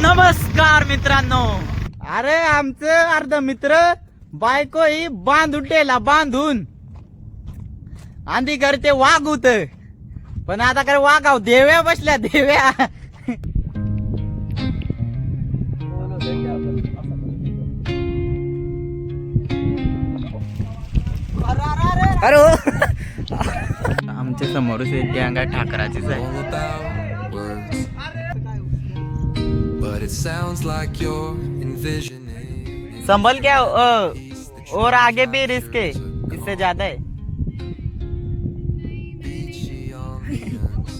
नमस्कार मित्रांनो. अरे आमचं अर्ध मित्र बायको ही बांधून ठेला बांधून आधी करते वाघ होत. पण आता काय वाघाव देव्या बसल्या देव्या. अरे आमच्या समोरच एक गँग आहे ठाकराचीच आहे. it sounds like you're envisioning संभल क्या अ, और आगे भी रिस्क है इससे ज्यादा है beachy on the ends.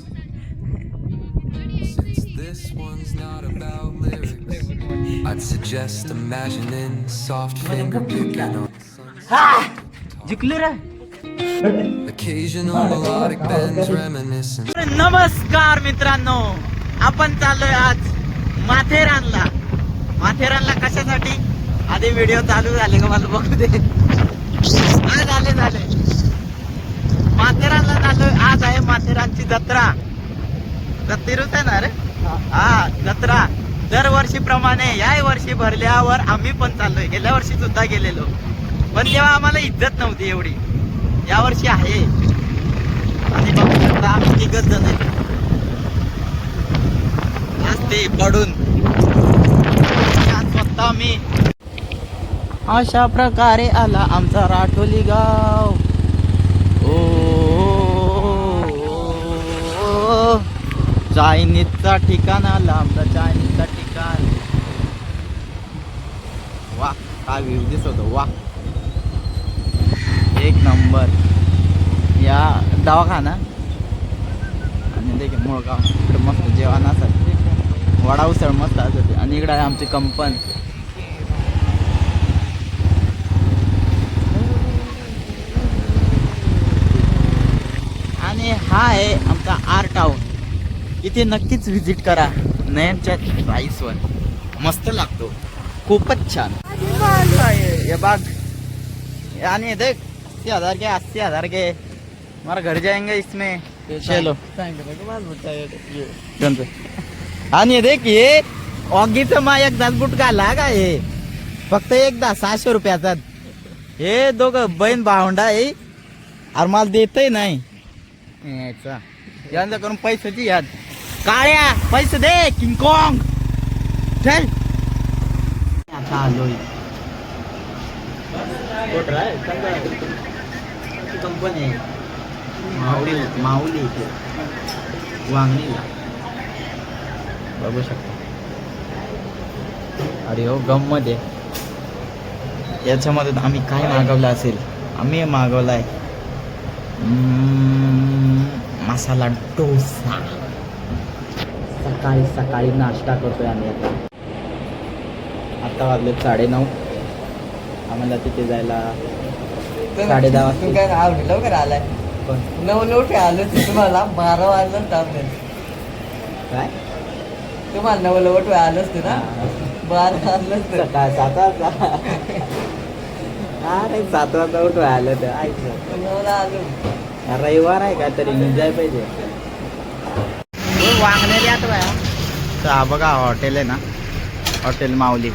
Since this one's not about lyrics, I'd suggest imagining soft finger picking on जिंकलो रे occasional melodic bends reminiscent. नमस्कार मित्रांनो आपण चाललोय आज माथेरानला. माथेरानला कशासाठी? आधी व्हिडिओ चालू झाले का मला बघू दे. झाले झाले. माथेरानला चाललोय. आज आहे माथेरानची जत्रा. जत्तीरूच आहे ना रे? हा जत्रा. दरवर्षीप्रमाणे या याही वर्षी भरल्यावर आम्ही पण चाललोय. गेल्या वर्षी सुद्धा गेलेलो. पण तेव्हा आम्हाला इज्जत नव्हती एवढी. यावर्षी आहे. आणि बघू शकता आम्ही तिघच जण ते पडून. स्वतः मी. अशा प्रकारे आला आमचा राठोली गाव. ओ चायनीजचा ठिकाण आला आमचा चायनीजचा ठिकाण. वा काय व्ह्यू दिसत वा. एक नंबर. या दवाखाना. आणि देखील मुळगाव इकडे मस्त जेवण वडा उसळ मस्त असत आणि इकडे आहे आमची कंपन. आणि हा आहे आमचा आर टाऊन. इथे नक्कीच व्हिजिट करा. नयनच्या प्राईसवर मस्त लागतो. खूपच छान. ये बाग यानी देख अस्सी हजार के अस्सी हजार के हमारा घर जाएंगे इसमें. चलो. कोणतं? आणि हे देख मा एकदाच गुटका बुट का हे. फक्त एकदा सहाशे रुपयाचा. हे दोघं बहीण भावंडा आहे. अरे मला देतही नाही. याचा. यांचा करून पैशाची याद. काळ्या पैसे दे किंगकॉंग चल आता आलोय. कंपनी माऊली माऊली वांगणीला. बघू शकता. अरे हो गममध्ये याच्यामध्ये आम्ही काय मागवलं असेल? आम्ही मागवलाय हम्म, मसाला डोसा. सकाळी सकाळी नाश्ता करतोय आम्ही आता. आता वाजले साडेनऊ. आम्हाला तिथे जायला साडे दहा तू वाजता काय आव लवकर आलाय. पण नऊ नऊ आलो तुम्हाला बारा वाजलं ताप काय? तुम्हाला नऊ नऊ आलं असतं ना. बारा वाजलं असतं. सकाळ सात वाजता. अरे सात वाजता उठून आलं तर ऐकलं नऊला आलो. रविवार आहे का तरी? निघाय पाहिजे. वांगणेरी आता तर हा बघा हॉटेल आहे ना. हॉटेल माऊली.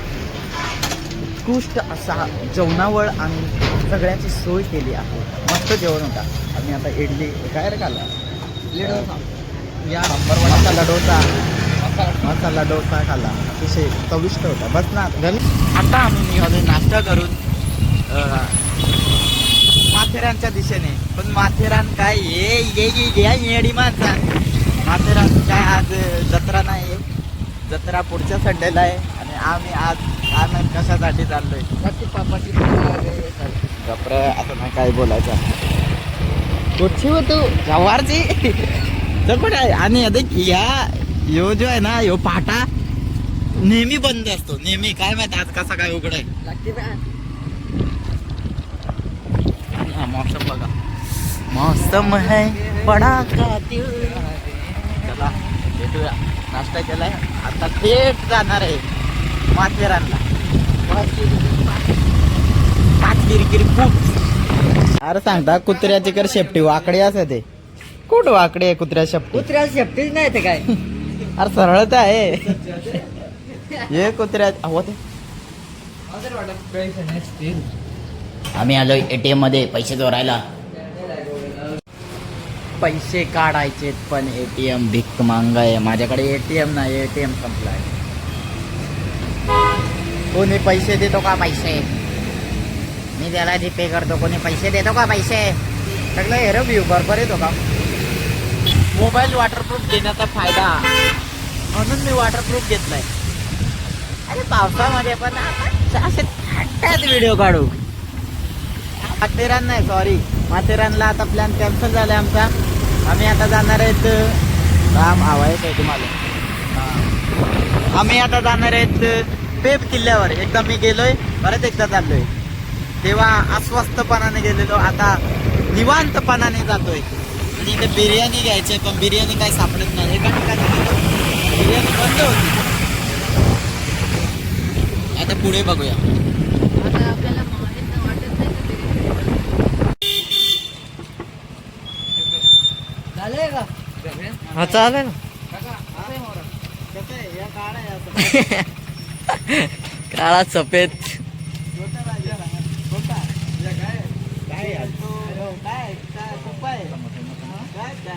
उत्कृष्ट असा जेवणावळ आणि सगळ्याची सोय केली आहे. मस्त जेवण होता. आम्ही आता इडली काय रे खाल्ला या नंबर मसाला डोसा मसाला डोसा खाल्ला. अतिशय चविष्ट होता. बस ना आता आम्ही निघालो नाश्ता करून. अं, माथेरानच्या दिशेने. पण माथेरान काय ये ये या येडी माणसा माथेरान काय आज जत्रा नाही आहे. जत्रा पुढच्या संडेला आहे. आणि आम्ही आज काय कशासाठी चाललोय? पापाची गप्र आता नाही काय बोलायचं. कुठची हो तू जवारची तर कुठे आहे आणि देख ह्या ह्यो जो आहे ना ह्यो पाटा नेहमी बंद असतो. नेहमी. काय माहीत आज कसा काय उघड आहे. हा मौसम बघा. मौसम है बडा चला भेटूया. नाश्ता केलाय. आता थेट जाणार आहे माथेरानला. पाच किरकिरी खूप अरे सांगता कुत्र्याची कर शेपटी. वाकडी असते ते. कुठं वाकडी आहे कुत्र्या शेपटी? कुत्र्याला शेपटीच नाही ते काय. अरे सरळ तर आहे. हे कुत्र्या. अहो ते. आम्ही आलो एटीएममध्ये पैसे चोरायला पैसे काढायचे पण एटीएम भिक मांगाय. माझ्याकडे एटीएम नाही एटीएम संपलाय. कोणी पैसे देतो का पैसे? मी त्याला जीपे करतो कोणी पैसे देतो का पैसे? सगळं हेरो व्ह्यू बरोबर येतो का? मोबाईल वॉटरप्रूफ घेण्याचा फायदा. म्हणून मी वॉटरप्रूफ घेतलाय अरे पावसामध्ये पण आपण असे थाट्यात व्हिडिओ काढू. माथेरान नाही सॉरी माथेरानला आता प्लॅन कॅन्सल झालाय आमचा. आम्ही आता जाणार आहेत राम आवाज आहे तुम्हाला. आम्ही आता जाणार आहेत पेप किल्ल्यावर. एकदा मी गेलोय परत एकदा चाललोय. तेव्हा अस्वस्थपणाने गेलेलो आता निवांतपणाने जातोय. आणि इथे बिर्याणी घ्यायची पण बिर्याणी काय सापडत नाही. एका ठिकाणी बिर्याणी बंद होती. आता पुढे बघूया. हा चालेल. काळा सफेद.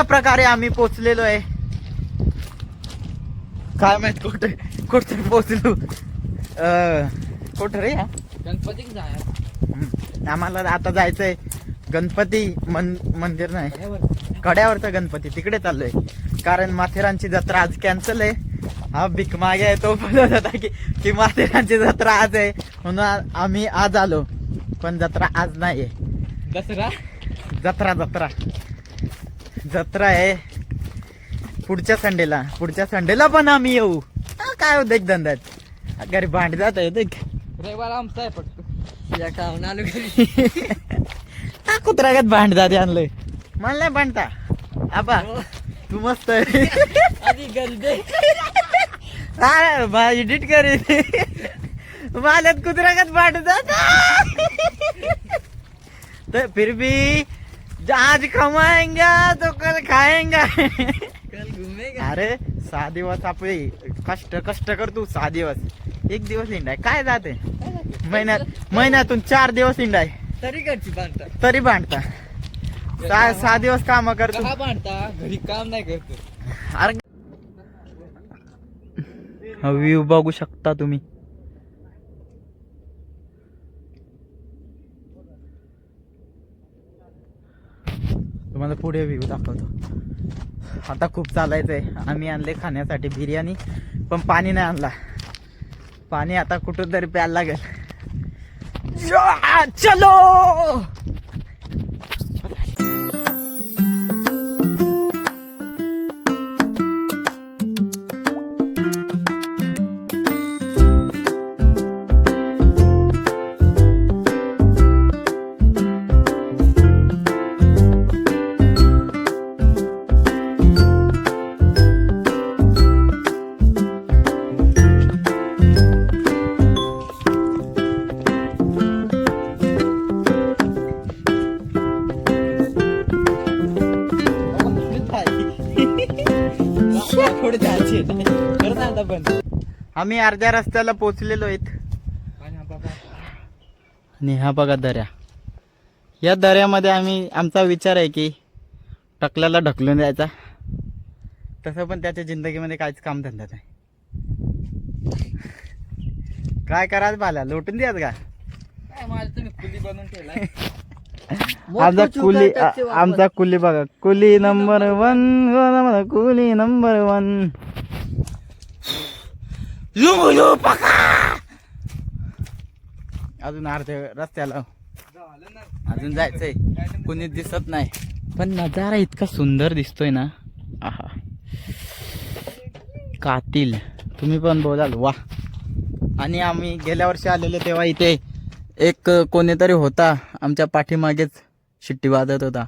अशा प्रकारे आम्ही पोचलेलो आहे. काय माहीत कुठे कुठे पोचलो अं, कुठं रे हा गणपती जाय हम्म. आम्हाला आता जायचंय गणपती मन मंदिर नाही. कड्यावरचा गणपती तिकडे चाललोय. कारण माथेरानची जत्रा आज कॅन्सल आहे. हा भीक मागे आहे तो बोलत होता की की माथेरानची जत्रा आज आहे. म्हणून आ- आम्ही आज आलो. पण जत्रा आज नाही आहे दसरा? जत्रा जत्रा. जत्रा आहे. पुढच्या संडेला. पुढच्या संडेला पण आम्ही येऊ. हा, काय होतं एक धंद्यात? घरी भांड जात आहे रविवार आमचा आहे फक्त. या खाऊन आलो घरी. हा कुत्र्यागत भांड जाते आणलंय. मला नाही भांडता. आबा तू मस्त आहे. आधी गंदे हा एडिट कर कुत्र्यागत भांड जात तो फिर भी आज कमाएंगा तो कल खाएंगा। कल घुमेगा। अरे सहा दिवस आपले कष्ट कष्ट कर तू सहा दिवस। एक दिवस हिंडाय काय जाते महिन्यात महिन्यातून चार हिंडाय हिंडाय। तरी घरची बांधता तरी भांडता। सहा सहा दिवस काम कर तू। का बांधता घरी काम नाही करतो अरे व्ह्यू बघू शकता तुम्ही. तुम्हाला पुढे व्ह्यू दाखवतो. आता खूप चालायचंय. आम्ही आणले खाण्यासाठी बिर्याणी पण पाणी नाही आणला. पाणी आता कुठं तरी प्यायला लागेल. चलो! पण आम्ही अर्ध्या रस्त्याला पोचलेलो आहेत. आणि हा बघा. दर्या या दर्यामध्ये आम्ही आमचा विचार आहे की टकल्याला ढकलून द्यायचा. तसं पण त्याच्या जिंदगीमध्ये काहीच काम धंदा नाही. काय करायचं बाला? लोटून द्याच का? तुम्ही खुली बनवून ठेवलाय. आमचा कुली आ- आमचा कुली बघा. Coolie number one coolie number one पका अजून अर्ध्या रस्त्याला. अजून जायचंय. कुणीच दिसत नाही. पण नजारा इतका सुंदर दिसतोय ना. आहा. कातील. तुम्ही पण बोलाल वा. आणि आम्ही गेल्या वर्षी आलेलो तेव्हा इथे एक कोणीतरी होता. आमच्या पाठीमागेच शिट्टी वाजत होता.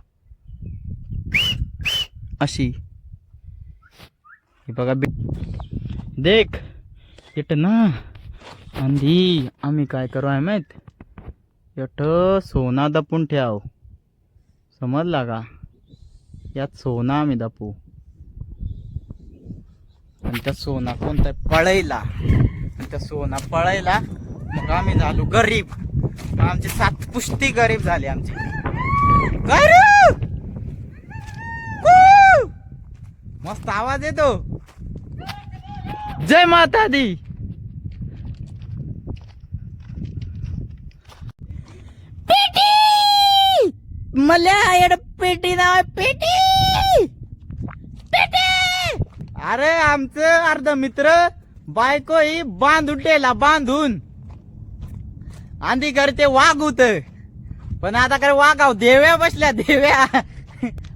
अशी. बघा देख. येट ना? अंधी आम्ही काय करू आहे माहीत? यट सोना दपून ठेव. समजला का? यात सोना आम्ही दपू. आणि त्या सोना कोणता पळायला. आणि त्या सोना पळायला मग आम्ही झालो गरीब. आमची सात पुष्टी गरीब झाली आमची. गरीब! मस्त आवाज येतो. जय माता दी। पेटी! मला येड पेटी नाव आहे, पेटी! पेटी! अरे आमचं अर्ध मित्र बायको ही बांधून ठेला बांधून. आंधी करते वाघ होत पण आता काय वाघ आहो देव्या बसल्या देव्या.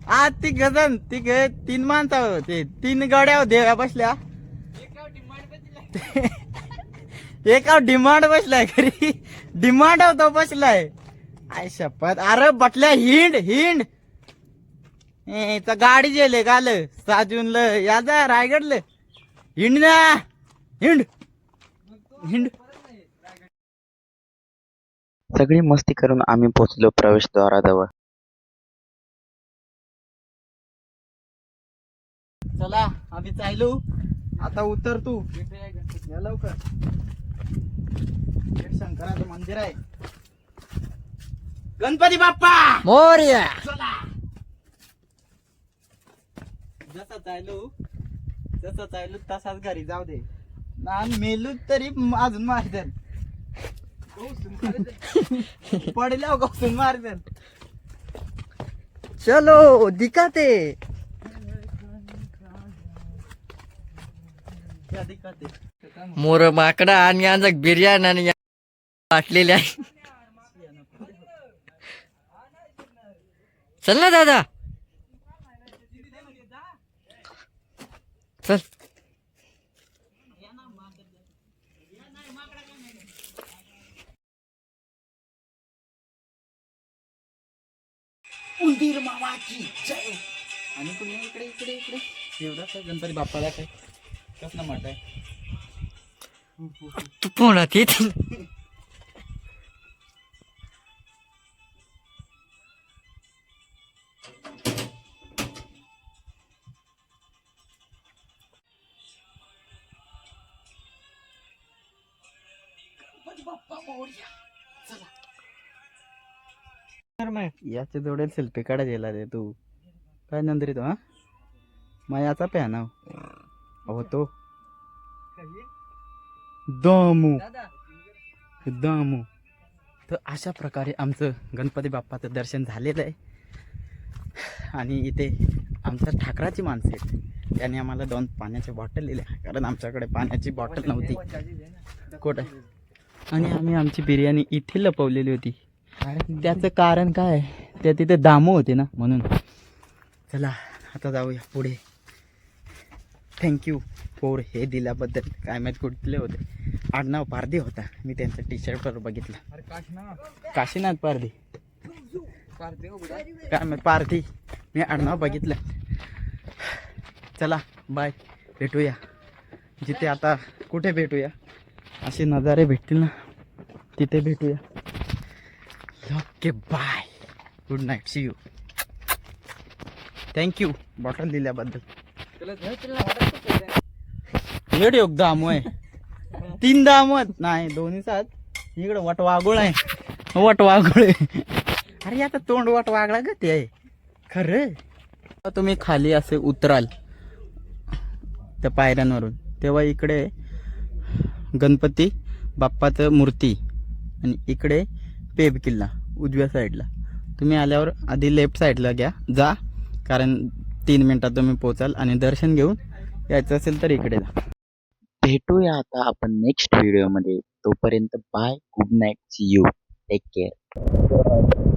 आज ती गजन ती ग- तीन माणसं होते तीन गड्या देव्या बसल्या. एका डिमांड बसलाय घरी. डिमांड होतो बसलाय. आय शपथ. अरे बटल्या हिंड हिंड. तर गाडी गेले. काल साजून या जा रायगडलं. हिंड ना. हिंड. हिंड. सगळी मस्ती करून आम्ही पोचलो प्रवेशद्वाराजवळ चला आम्ही चालू. आता उतर तू. या लवकर. शंकराचं मंदिर आहे. गणपती बाप्पा! मोर्या! चला. जसा चालू जसा चालू तसाच घरी जाऊ दे. ना मेलू तरी अजून मारतात पडल्या गौसून मारतात चलो दिखाते क्या दिखाते मोर माकडा आणि आज बिर्याणी आणि वाटलेली आहे. चल ना दादा. चल. उंदीर मामाची जय. आणि कुणी इकडे इकडे इकडे. एवढा काय गणपती बाप्पाला काय? आहे. तू येते याचे जोडेल सेल्फी काढा गेला रे तू. काय नंतर तो हा? मग याचा प्या नाव अहो तो दामू दामू तर अशा प्रकारे आमचं गणपती बाप्पाचं दर्शन झालेलं आहे. आणि इथे आमच्या ठाकराची माणसं आहेत. त्यांनी आम्हाला दोन पाण्याच्या बॉटल दिल्या. कारण आमच्याकडे पाण्याची बॉटल नव्हती. कुठं आणि आम्ही आमची बिर्याणी इथे लपवलेली होती. त्याचं कारण काय? त्या तिथे दामू होते ना म्हणून. चला आता जाऊया पुढे. थँक्यू फोर हे दिल्याबद्दल. काय माहीत कुठले होते. आडनाव पारधी होता. मी त्यांच्या टी शर्टवर बघितलं. काशीनाथ. पारधी. काय माहीत पारधी. मी आडनाव बघितलं. चला बाय भेटूया. जिथे आता कुठे भेटूया? असे नजारे भेटतील ना तिथे भेटूया. Okay bye good night see you thank you bottle दिल्याबद्दल. तुला तुला योग आहे तीन दामत नाही दोन्ही सात. इकडे वट वाघोळ आहे. वट वाघोळ आहे. अरे आता तोंड वट वागळा ग ते. आहे खरं तुम्ही खाली असे उतराल. त्या पायऱ्यांवरून. तेव्हा इकडे गणपती बाप्पाचं मूर्ती आणि इकडे पेब किल्ला उजव्या साईडला. तुम्ही आल्यावर आधी लेफ्ट साईडला घ्या. जा. कारण तीन मिनटात तुम्ही पोचाल आणि दर्शन घेऊन यायचं असेल तर इकडे जा. भेटूया आता आपण नेक्स्ट व्हिडिओमध्ये तोपर्यंत bye good night see you take care